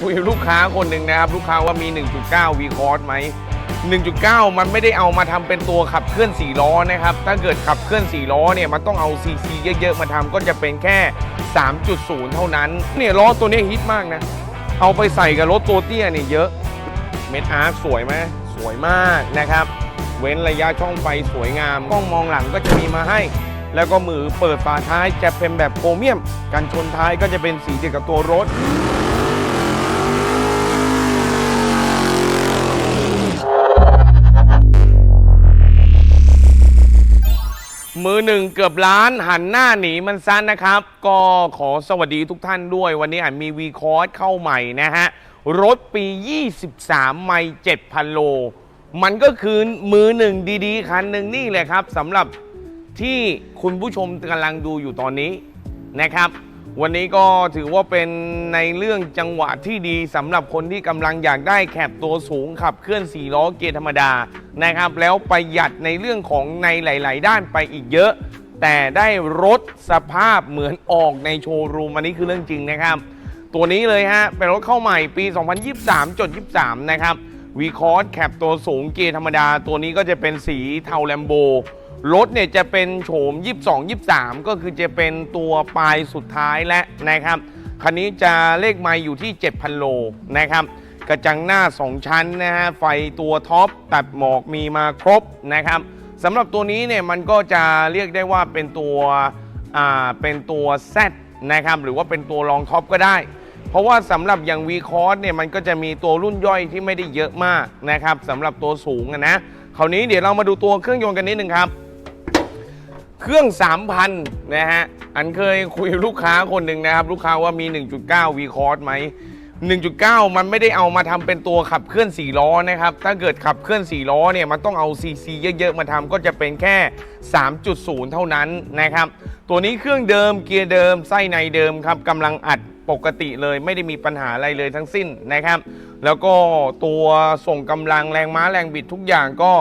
คุยกับลูกค้าคนหนึ่งนะครับ ลูกค้าว่ามี 1.9 V c o r s ไหม 1.9 มันไม่ได้เอามาทำเป็นตัวขับเคลื่อน 4 ล้อนะครับ ถ้าเกิดขับเคลื่อน 4 ล้อเนี่ยมันต้องเอา CC เยอะๆ มาทำก็จะเป็นแค่ 3.0 เท่านั้น เนี่ยล้อตัวนี้ฮิตมากนะ เอาไปใส่กับรถตัวเตี้ยเนี่ยเยอะ เม็ดอาร์คสวยไหมสวยมากนะครับ เว้นระยะช่องไฟสวยงาม กล้องมองหลังก็จะมีมาให้ แล้วก็มือเปิดฝาท้ายจะเป็นแบบโครเมียม กันชนท้ายก็จะเป็นสีเดียวกับตัวรถ มือหนึ่งเกือบล้านหันหน้าหนีมันสั้นนะครับ ก็ขอสวัสดีทุกท่านด้วย วันนี้อ่านมีวีคอร์สเข้าใหม่นะฮะ รถปี 23 ไม่ 7,000 โล มันก็คือมือหนึ่งดีๆ คันหนึ่งนี่แหละครับสำหรับที่คุณผู้ชมกำลังดูอยู่ตอนนี้นะครับ วันนี้ก็ถือว่าเป็นในเรื่องจังหวะที่ดีสำหรับคนที่กำลังอยากได้แคบตัวสูงขับเคลื่อน4ล้อเกียร์ธรรมดา นะครับแล้วประหยัดในเรื่องของในหลาย ๆ ด้านไปอีกเยอะ แต่ได้รถสภาพเหมือนออกในโชว์รูมอันนี้คือเรื่องจริงนะครับ ตัวนี้เลยฮะเป็นรถเข้าใหม่ปี 2023จด23 นะครับวีคอร์สแคปตัวสูงเกียร์ธรรมดา ตัวนี้ก็จะเป็นสีเทาแลมโบรถเนี่ยจะเป็นโฉม 22 23 ก็คือจะเป็นตัวปลายสุดท้ายและนะครับ คันนี้จะเลขไมล์อยู่ที่ 7,000 โลนะครับ กระจังหน้า 2 ชั้นนะฮะไฟตัวท็อปตัดหมอกมีมาครบนะครับสำหรับตัวนี้เนี่ยมันก็จะเรียกได้ว่าเป็นตัวอ่าเป็นตัว Z นะครับหรือว่าเป็นตัวรองท็อปก็ได้ เพราะว่าสำหรับอย่าง V c o r s เนี่ยมันก็จะมีตัวรุ่นย่อยที่ไม่ได้เยอะมากนะครับสำหรับตัวสูงอะนะคราวนี้เดี๋ยวเรามาดูตัวเครื่องยนต์กันนิดนึงครับเครื่อง 3,000 นะฮะ อันเคยคุยลูกค้าคนหนึ่งนะครับ ลูกค้าว่ามี 1.9 V c o r s ไหม 1.9 มันไม่ได้เอามาทำเป็นตัวขับเคลื่อน4ล้อนะครับ ถ้าเกิดขับเคลื่อน4ล้อเนี่ยมันต้องเอา CC เยอะๆ มาทำก็จะเป็นแค่ 3.0 เท่านั้นนะครับ ตัวนี้เครื่องเดิมเกียร์เดิมไส้ในเดิมครับกำลังอัดปกติเลยไม่ได้มีปัญหาอะไรเลยทั้งสิ้นนะครับ แล้วก็ตัวส่งกำลังแรงม้าแรงบิดทุกอย่างก็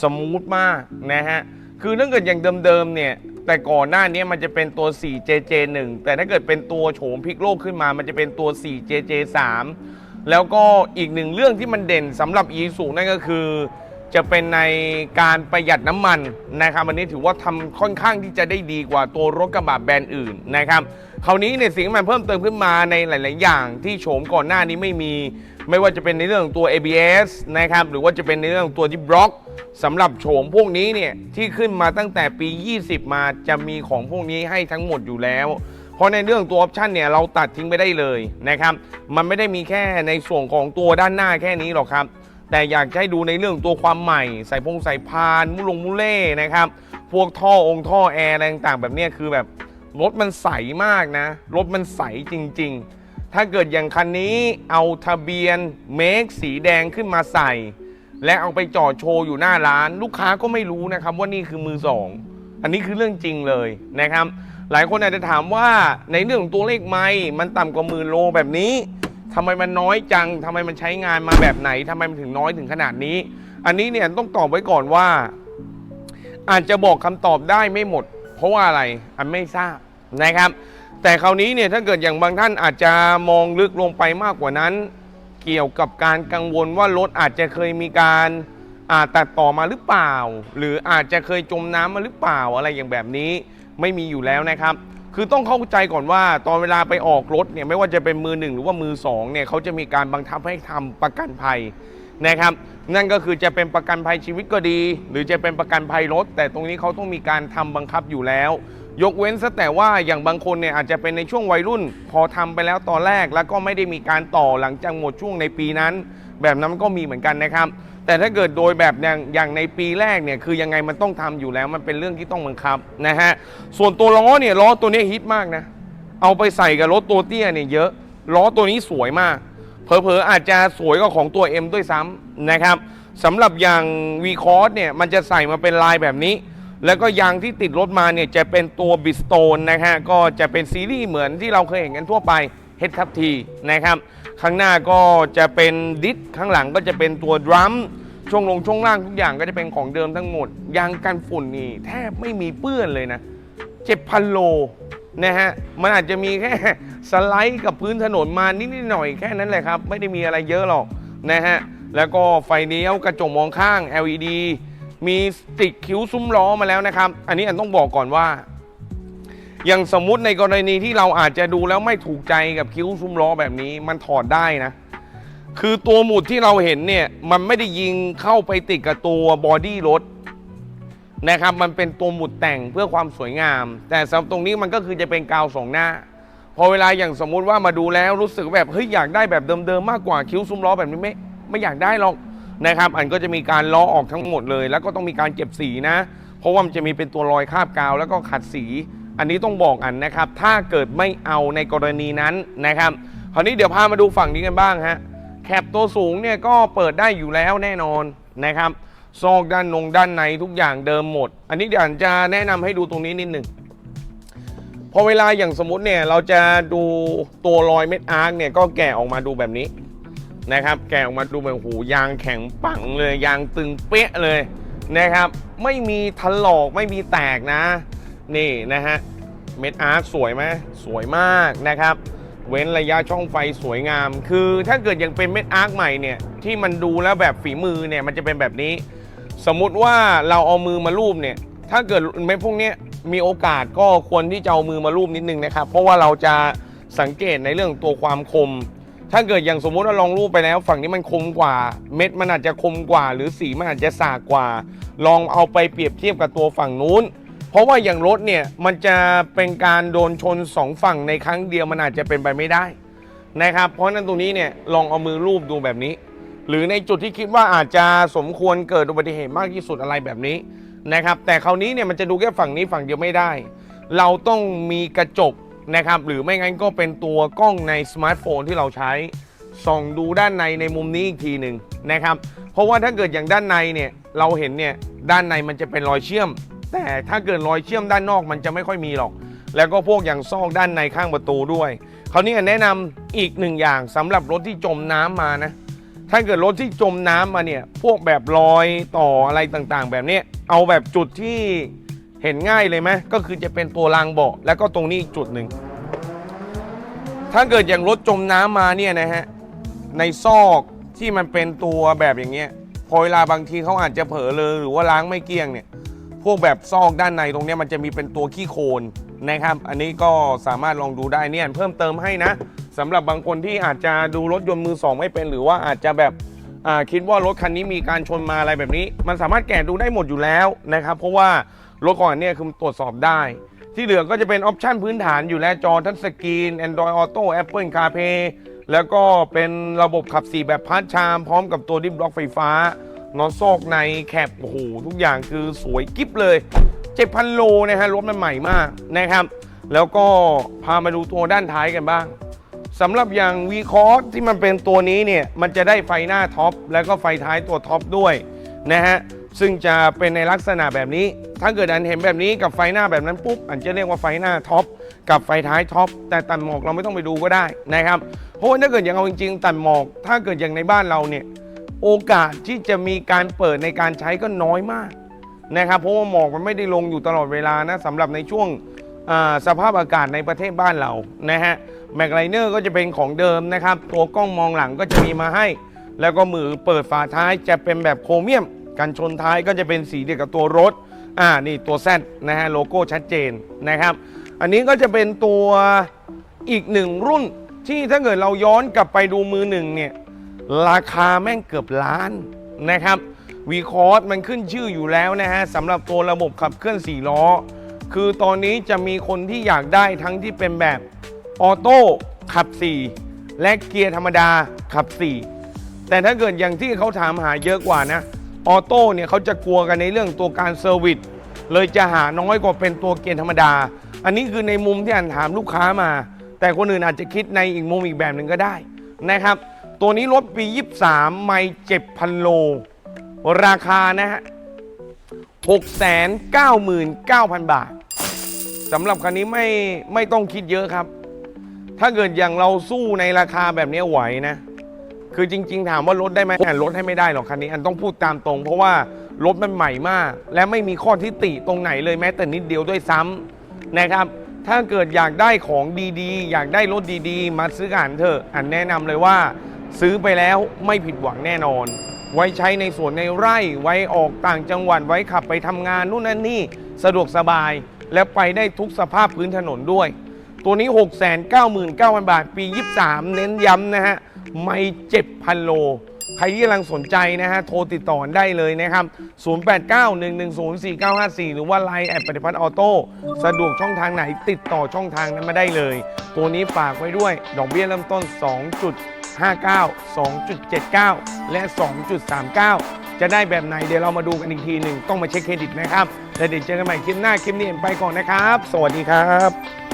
สมูทมากนะฮะคือถ้าเกิดอย่างเดิมๆเนี่ย แต่ก่อนหน้านี้มันจะเป็นตัว 4JJ1 แต่ถ้าเกิดเป็นตัวโฉมพลิกโลกขึ้นมา มันจะเป็นตัว 4JJ3 แล้วก็อีกหนึ่งเรื่องที่มันเด่นสำหรับ e สูนั่นก็คือ จะเป็นในการประหยัดน้ำมันนะครับอันนี้ถือว่าทำค่อนข้างที่จะได้ดีกว่าตัวรถกระบะแบรนด์อื่นนะครับคราวนี้เนี่ยสิ่งที่มันเพิ่มเติมขึ้นมาในหลาย ๆ อย่างที่โฉมก่อนหน้านี้ไม่มี ไม่ว่าจะเป็นในเรื่องของตัว ABS นะครับหรือว่าจะเป็นในเรื่องของตัวที่บล็อก สำหรับโฉมพวกนี้เนี่ยที่ขึ้นมาตั้งแต่ปี 20 มาจะมีของพวกนี้ให้ทั้งหมดอยู่แล้ว เพราะในเรื่องตัวออปชันเนี่ยเราตัดทิ้งไปได้เลยนะครับ มันไม่ได้มีแค่ในส่วนของตัวด้านหน้าแค่นี้หรอกครับ แต่อยากให้ดูในเรื่องตัวความใหม่ ใส่พงใส่พานมุลงมุเล่นะครับ พวกท่อองค์ท่อแอร์อะไรต่างๆ แบบนี้คือแบบรถมันใสมากนะ รถมันใสจริง ๆ ถ้าเกิดอย่างคันนี้เอาทะเบียนเมคสีแดงขึ้นมาใส่ และเอาไปจอดโชว์อยู่หน้าร้าน ลูกค้าก็ไม่รู้นะครับว่านี่คือมือสองอันนี้คือเรื่องจริงเลยนะครับ หลายคนอาจจะถามว่าในเรื่องของตัวเลขไม่มันต่ำกว่าหมื่นโลแบบนี้ทำไมมันน้อยจังทำไมมันใช้งานมาแบบไหนทำไมมันถึงน้อยถึงขนาดนี้ อันนี้เนี่ยต้องตอบไว้ก่อนว่า อาจจะบอกคำตอบได้ไม่หมด เพราะว่าอะไรอันไม่ทราบนะครับ แต่คราวนี้เนี่ยถ้าเกิดอย่างบางท่านอาจจะมองลึกลงไปมากกว่านั้น เกี่ยวกับการกังวลว่ารถอาจจะเคยมีการอ่าตัดต่อมาหรือเปล่า หรืออาจจะเคยจมน้ำมาหรือเปล่าอะไรอย่างแบบนี้ไม่มีอยู่แล้วนะครับ คือต้องเข้าใจก่อนว่าตอนเวลาไปออกรถเนี่ยไม่ว่าจะเป็นมือหนึ่งหรือว่ามือสองเนี่ยเขาจะมีการบังคับให้ทำประกันภัยนะครับนั่นก็คือจะเป็นประกันภัยชีวิตก็ดี หรือจะเป็นประกันภัยรถ แต่ตรงนี้เขาต้องมีการทำบังคับอยู่แล้ว ยกเว้นซะแต่ว่าอย่างบางคนเนี่ยอาจจะเป็นในช่วงวัยรุ่น พอทำไปแล้วตอนแรกแล้วก็ไม่ได้มีการต่อหลังจากหมดช่วงในปีนั้น แบบนั้นก็มีเหมือนกันนะครับ แต่ถ้าเกิดโดยแบบอย่างอย่างในปีแรกเนี่ยคือยังไงมันต้องทำอยู่แล้วมันเป็นเรื่องที่ต้องบังคับนะฮะส่วนตัวล้อเนี่ยล้อตัวนี้ฮิตมากนะเอาไปใส่กับรถตัวเตี้ยเนี่ยเยอะล้อตัวนี้สวยมากเผลอๆอาจจะสวยกว่าของตัว M ด้วยซ้ำนะครับสำหรับอย่าง v c o r s เนี่ยมันจะใส่มาเป็นลายแบบนี้ แล้วก็ยางที่ติดรถมาเนี่ยจะเป็นตัวบิสโตนนะฮะก็จะเป็นซีรีส์เหมือนที่เราเคยเห็นกันทั่วไป H ทับทีนะครับข้างหน้าก็จะเป็นดิสข้างหลังก็จะเป็นตัวดรัมช่วงลงช่วงล่างทุกอย่างก็จะเป็นของเดิมทั้งหมด ยางกันฝุ่นนี่แทบไม่มีเปื้อนเลยนะ7,000โลนะฮะมันอาจจะมีแค่สไลด์กับพื้นถนนมานิดหน่อยแค่นั้นแหละครับ ไม่ได้มีอะไรเยอะหรอกนะฮะแล้วก็ไฟเลี้ยวกระจกมองข้าง LED มีติดคิ้วซุ้มล้อมาแล้วนะครับ อันนี้อันต้องบอกก่อนว่า อย่างสมมุติในกรณีที่เราอาจจะดูแล้วไม่ถูกใจกับคิ้วซุ้มล้อแบบนี้มันถอดได้นะ คือตัวหมุดที่เราเห็นเนี่ยมันไม่ได้ยิงเข้าไปติดกับตัวบอดี้รถนะครับมันเป็นตัวหมุดแต่งเพื่อความสวยงาม แต่สำหรับตรงนี้มันก็คือจะเป็นกาวสองหน้า พอเวลาอย่างสมมุติว่ามาดูแล้วรู้สึกแบบเฮ้ยอยากได้แบบเดิมๆมากกว่าคิ้วซุ้มล้อแบบนี้ไม่ไม่อยากได้หรอก นะครับ อันก็จะมีการล้อออกทั้งหมดเลย แล้วก็ต้องมีการเก็บสีนะ เพราะว่ามันจะมีเป็นตัวรอยคราบกาว แล้วก็ขัดสี อันนี้ต้องบอกอันนะครับ ถ้าเกิดไม่เอาในกรณีนั้นนะครับ คราวนี้เดี๋ยวพามาดูฝั่งนี้กันบ้างฮะ แคปตัวสูงเนี่ยก็เปิดได้อยู่แล้วแน่นอนนะครับซอกด้านนงด้านในทุกอย่างเดิมหมด อันนี้เดี๋ยวอันจะแนะนำให้ดูตรงนี้นิดหนึ่งพอเวลาอย่างสมมติเนี่ยเราจะดูตัวรอยเม็ดอาร์คเนี่ยก็แกะออกมาดูแบบนี้ นะครับ แกะออกมาดูแบบหูยางแข็งปังเลยยางตึงเป๊ะเลยนะครับ ไม่มีถลอกไม่มีแตกนะ นี่นะฮะเม็ดอาร์คสวยไหมสวยมากนะครับ เว้นระยะช่องไฟสวยงาม คือถ้าเกิดยังเป็นเม็ดอาร์คใหม่เนี่ยที่มันดูแล้วแบบฝีมือเนี่ยมันจะเป็นแบบนี้ สมมุติว่าเราเอามือมาลูบเนี่ย ถ้าเกิดเม็ดพวกนี้มีโอกาสก็ควรที่จะเอามือมาลูบนิดนึงนะครับ เพราะว่าเราจะสังเกตในเรื่องตัวความคม ถ้าเกิดอย่างสมมุติว่าลองรูปไปแล้ว ฝั่งนี้มันคมกว่า เม็ดมันอาจจะคมกว่า หรือสีมันอาจจะสากกว่า ลองเอาไปเปรียบเทียบกับตัวฝั่งนู้น เพราะว่าอย่างรถเนี่ยมันจะเป็นการโดนชนสองฝั่งในครั้งเดียวมันอาจจะเป็นไปไม่ได้นะครับ เพราะฉะนั้นตรงนี้เนี่ยลองเอามือรูปดูแบบนี้ หรือในจุดที่คิดว่าอาจจะสมควรเกิดอุบัติเหตุมากที่สุดอะไรแบบนี้นะครับ แต่คราวนี้เนี่ยมันจะดูแค่ฝั่งนี้ฝั่งเดียวไม่ได้ เราต้องมีกระจก นะครับหรือไม่งั้นก็เป็นตัวกล้องในสมาร์ทโฟนที่เราใช้ส่องดูด้านในในมุมนี้อีกทีหนึ่งนะครับ เพราะว่าถ้าเกิดอย่างด้านในเนี่ยเราเห็นเนี่ยด้านในมันจะเป็นรอยเชื่อม แต่ถ้าเกิดรอยเชื่อมด้านนอกมันจะไม่ค่อยมีหรอก แล้วก็พวกอย่างซอกด้านในข้างประตูด้วยคราวนี้แนะนำอีกหนึ่งอย่างสำหรับรถที่จมน้ำมานะถ้าเกิดรถที่จมน้ำมาเนี่ยพวกแบบรอยต่ออะไรต่างๆ แบบนี้เอาแบบจุดที่ เห็นง่ายเลยไหมก็คือจะเป็นตัวรางเบาะแล้วก็ตรงนี้อีกจุดหนึ่ง ถ้าเกิดอย่างรถจมน้ำมาเนี่ยนะฮะในซอกที่มันเป็นตัวแบบอย่างเงี้ยพอเวลาบางทีเขาอาจจะเผลอเลยหรือว่าล้างไม่เกลี้ยงเนี่ย พวกแบบซอกด้านในตรงเนี้ยมันจะมีเป็นตัวขี้โคลนนะครับ อันนี้ก็สามารถลองดูได้เนี่ยเพิ่มเติมให้นะสำหรับบางคนที่อาจจะดูรถยนต์มือสองไม่เป็น หรือว่าอาจจะแบบคิดว่ารถคันนี้มีการชนมาอะไรแบบนี้ มันสามารถแกะดูได้หมดอยู่แล้วนะครับ เพราะว่า รถก่อนเนี่ยคือมันตรวจสอบได้ ที่เหลือก็จะเป็นออปชันพื้นฐานอยู่แล้วจอทัชสกรีน Android Auto Apple CarPlay แล้วก็เป็นระบบขับ4แบบพาร์ทชามพร้อมกับตัวดิฟล็อกไฟฟ้านอนซอกในแคปโอ้โหทุกอย่างคือสวยกิ๊บเลย7,000โลนะฮะรถมันใหม่มากนะครับ แล้วก็พามาดูตัวด้านท้ายกันบ้างสำหรับอย่าง v c o s ที่มันเป็นตัวนี้เนี่ย มันจะได้ไฟหน้าท็อปแล้วก็ไฟท้ายตัวท็อปด้วยนะฮะ ซึ่งจะเป็นในลักษณะแบบนี้ ถ้าเกิดอันเห็นแบบนี้กับไฟหน้าแบบนั้นปุ๊บ อันจะเรียกว่าไฟหน้าท็อปกับไฟท้ายท็อป แต่ตัดหมอกเราไม่ต้องไปดูก็ได้นะครับ เพราะว่าถ้าเกิดอย่างเอาจริงๆตัดหมอก ถ้าเกิดอย่างในบ้านเราเนี่ย โอกาสที่จะมีการเปิดในการใช้ก็น้อยมากนะครับ เพราะว่าหมอกมันไม่ได้ลงอยู่ตลอดเวลานะสำหรับในช่วงสภาพอากาศในประเทศบ้านเรานะฮะแม็กไลเนอร์ก็จะเป็นของเดิมนะครับ ตัวกล้องมองหลังก็จะมีมาให้ แล้วก็มือเปิดฝาท้ายจะเป็นแบบโครเมียม กันชนท้ายก็จะเป็นสีเดียวกับตัวรถอ่านี่ตัวแซดนะฮะโลโก้ชัดเจนนะครับ อันนี้ก็จะเป็นตัวอีกหนึ่งรุ่นที่ถ้าเกิดเราย้อนกลับไปดูมือหนึ่งเนี่ยราคาแม่งเกือบล้านนะครับวีคอร์สมันขึ้นชื่ออยู่แล้วนะฮะสำหรับตัวระบบขับเคลื่อน4ล้อ คือตอนนี้จะมีคนที่อยากได้ทั้งที่เป็นแบบออโต้ขับ 4 และเกียร์ธรรมดาขับ 4 แต่ถ้าเกิดอย่างที่เขาถามหาเยอะกว่านะ ออโต้เนี่ยเขาจะกลัวกันในเรื่องตัวการเซอร์วิสเลยจะหาน้อยกว่าเป็นตัวเกียร์ธรรมดา อันนี้คือในมุมที่อ่านถามลูกค้ามา แต่คนอื่นอาจจะคิดในอีกมุมอีกแบบหนึ่งก็ได้นะครับ ตัวนี้รถปี 23 ไม่7,000โล ราคานะฮะ 699,000 บาทสำหรับคันนี้ไม่ไม่ต้องคิดเยอะครับ ถ้าเกิดอย่างเราสู้ในราคาแบบนี้ไหวนะ คือจริง ๆ ถามว่าลดได้ไหมอะลดให้ไม่ได้หรอกคันนี้อันต้องพูดตามตรง เพราะว่ารถมันใหม่มาก และไม่มีข้อทิฏฐิตรงไหนเลยแม้แต่นิดเดียวด้วยซ้ำนะครับ ถ้าเกิดอยากได้ของดีๆ อยากได้รถดีๆ มาซื้อกับอันเถอะ อันแนะนำเลยว่า ซื้อไปแล้วไม่ผิดหวังแน่นอน ไว้ใช้ในสวนในไร่ไว้ออกต่างจังหวัดไว้ขับไปทำงานนู่นนั่นนี่สะดวกสบาย และไปได้ทุกสภาพพื้นถนนด้วย ตัวนี้ 699,000 บาท ปี 23 เน้นย้ำนะฮะ ไม่7,000โล ใครที่กำลังสนใจนะฮะ โทรติดต่อได้เลยนะครับ 0891104954 หรือว่า Line แอดปฏิพัฒน์ออโต้ สะดวกช่องทางไหนติดต่อช่องทางนั้นมาได้เลย ตัวนี้ฝากไว้ด้วย ดอกเบี้ยเริ่มต้น 2.59 2.79 และ 2.39 จะได้แบบไหนเดี๋ยวเรามาดูกันอีกทีหนึ่งต้องมาเช็คเครดิตนะครับ แล้วเดี๋ยวเจอกันใหม่คลิปหน้าคลิปนี้ไปก่อนนะครับ สวัสดีครับ